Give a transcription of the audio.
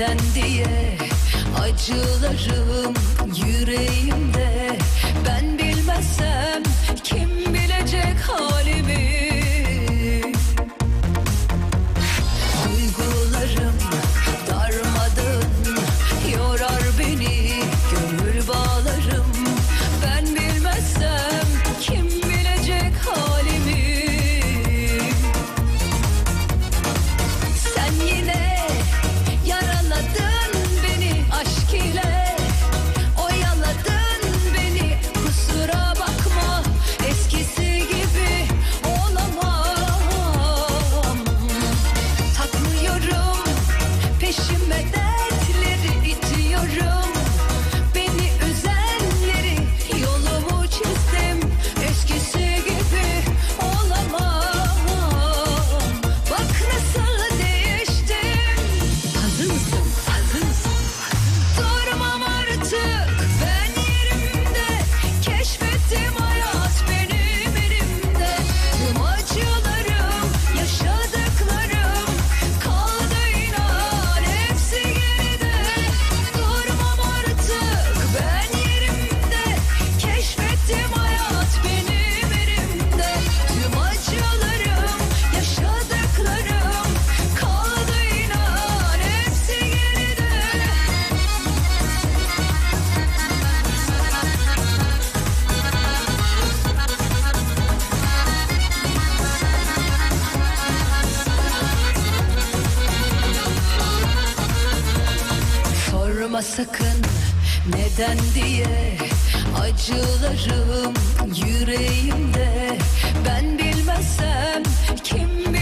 senden diye acılarım sakın neden diye Acılarım yüreğimde. Ben bilmezsem kim bilir